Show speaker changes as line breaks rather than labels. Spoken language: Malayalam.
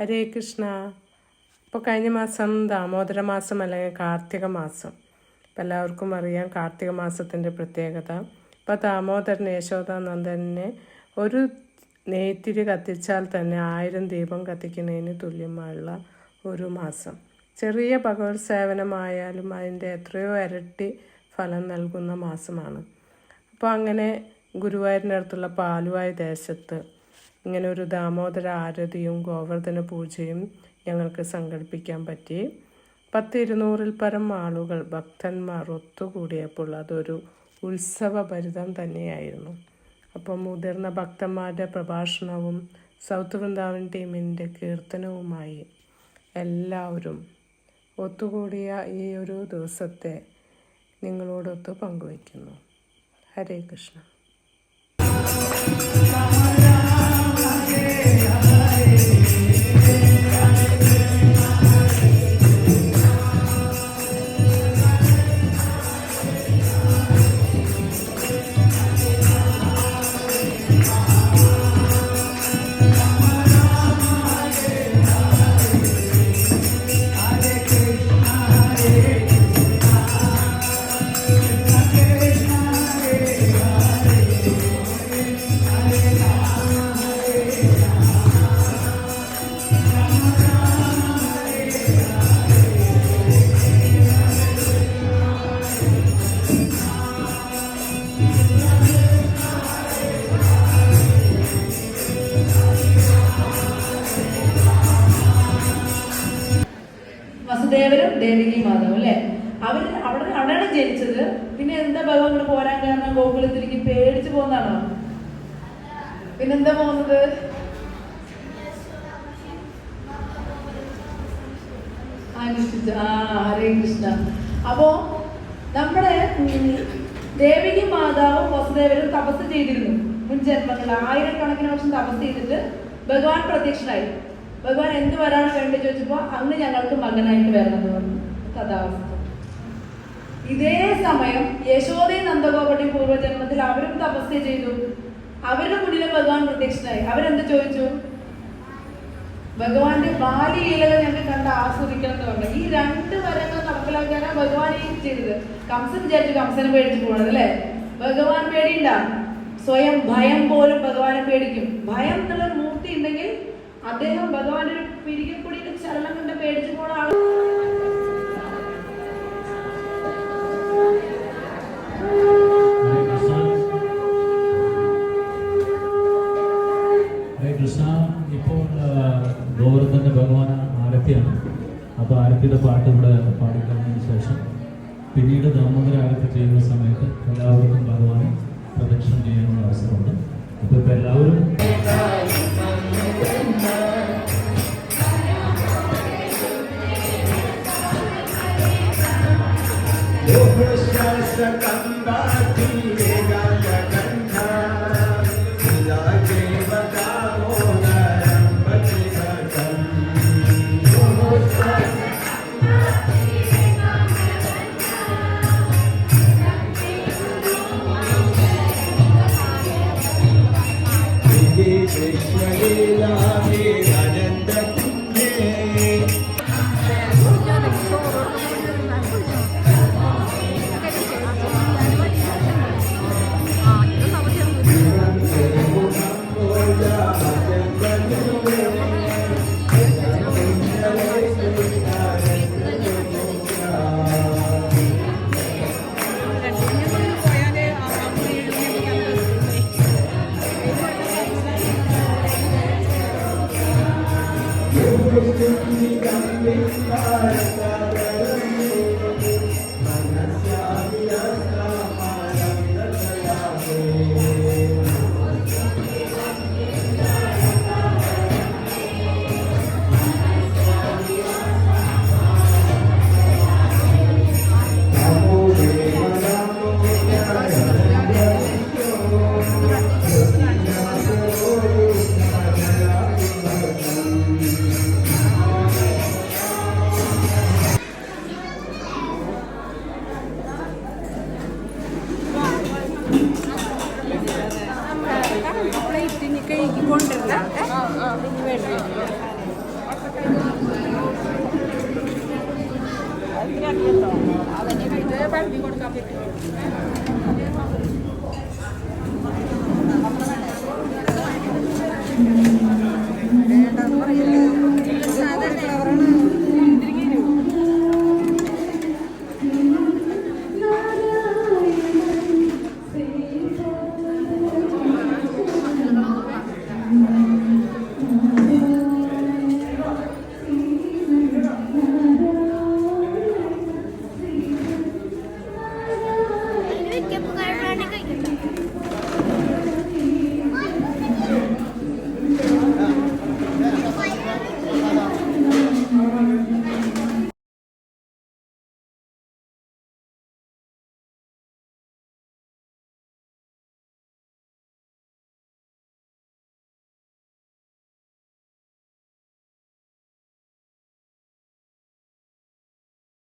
ഹരേ കൃഷ്ണ. ഇപ്പോൾ കഴിഞ്ഞ മാസം ദാമോദര മാസം അല്ലെങ്കിൽ കാർത്തിക മാസം. ഇപ്പം എല്ലാവർക്കും അറിയാം കാർത്തിക മാസത്തിന്റെ പ്രത്യേകത. ഇപ്പോൾ ദാമോദരൻ യശോദാനന്ദനെ ഒരു നെയ്ത്തിരി കത്തിച്ചാൽ തന്നെ ആയിരം ദീപം കത്തിക്കുന്നതിന് തുല്യമായുള്ള ഒരു മാസം. ചെറിയ ഭഗവത് സേവനമായാലും അതിന്റെ എത്രയോ ഇരട്ടി ഫലം നൽകുന്ന മാസമാണ്. അപ്പോൾ അങ്ങനെ ഗുരുവായൂരിന്റെ അടുത്തുള്ള പാലുവായ ദേശത്ത് ഇങ്ങനെ ഒരു ദാമോദര ആരതിയും ഗോവർദ്ധന പൂജയും ഞങ്ങൾക്ക് സംഘടിപ്പിക്കാൻ പറ്റി. പത്തിരുന്നൂറിൽ പരം ആളുകൾ ഭക്തന്മാർ ഒത്തുകൂടിയപ്പോൾ അതൊരു ഉത്സവഭരിതം തന്നെയായിരുന്നു. അപ്പം മുതിർന്ന ഭക്തന്മാരുടെ പ്രഭാഷണവും സൗത്ത് വൃന്ദാവൻ ടീമിന്റെ കീർത്തനവുമായി എല്ലാവരും ഒത്തുകൂടിയ ഈ ഒരു ദിവസത്തെ നിങ്ങളോടൊത്ത് പങ്കുവയ്ക്കുന്നു. ഹരേ കൃഷ്ണ.
ദേവകി മാധവും അല്ലെ? അവർ അവിടെ അവിടെയാണ് ജനിച്ചത്. പിന്നെ എന്താ ഭഗവാൻ ഇവിടെ പോരാൻ കാരണം? ഗോകുലത്തിലേക്ക് പേടിച്ചു പോകുന്നതാണോ? പിന്നെന്താ പോകുന്നത്? ഹരേ കൃഷ്ണ. അപ്പോ നമ്മുടെ ദേവകി മാതാവും വസുദേവരും തപസ് ചെയ്തിരുന്നു മുൻ ജന്മങ്ങളിൽ. ആയിരക്കണക്കിന് വർഷം തപസ് ചെയ്തിട്ട് ഭഗവാൻ പ്രത്യക്ഷനായി. ഭഗവാൻ എന്ത് വരാണ് വേണ്ടത് ചോദിച്ചപ്പോ അന്ന് ഞങ്ങൾക്ക് മകനായിട്ട് വരണം എന്ന് പറഞ്ഞു. കഥാവസ്ഥ. ഇതേ സമയം യശോദയും നന്ദഗോപടി പൂർവജന്മത്തിൽ അവരും തപസ്യ ചെയ്തു. അവരുടെ മുന്നിലും ഭഗവാൻ പ്രത്യക്ഷനായി. അവരെന്ത് ചോദിച്ചു? ഭഗവാന്റെ ബാല്യലീലകൾ ഞങ്ങൾക്ക് കണ്ട് ആസ്വദിക്കണം എന്ന് പറഞ്ഞു. ഈ രണ്ട് വരങ്ങൾ നടപ്പിലാക്കാനാണ് ഭഗവാൻ ഈ ചെയ്തത്. കംസൻ വിചാരിച്ചു കംസനെ പേടിച്ചു പോകണം അല്ലേ? ഭഗവാൻ പേടിയുണ്ട? സ്വയം ഭയം പോലും ഭഗവാനെ പേടിക്കും. ഭയം എന്നുള്ള മൂർത്തി ഉണ്ടെങ്കിൽ അദ്ദേഹം ഭഗവാന്റെ ഒരു പിരികിൽ കൂടി ചലനം കണ്ട് പേടിച്ചു പോണ ആൾ
കൃഷ്ണ. ഇപ്പോൾ അപ്പോൾ ആരത്തിയുടെ പാട്ട് ഇവിടെ പാടിക്കഴിഞ്ഞതിന് ശേഷം പിന്നീട് ദാമോദര ആരത്തി ചെയ്യുന്ന സമയത്ത് എല്ലാവർക്കും ഭഗവാനെ പ്രദക്ഷിണം ചെയ്യാനുള്ള അവസരമുണ്ട്. അപ്പോൾ ഇപ്പോൾ Krishna
Lila Amén. ഒഴുകിക്കൊണ്ടിരുന്ന വേണ്ടി അതിനറിയത്തോ അവന് ഇത് പഴുതി കൊടുക്കാൻ പറ്റും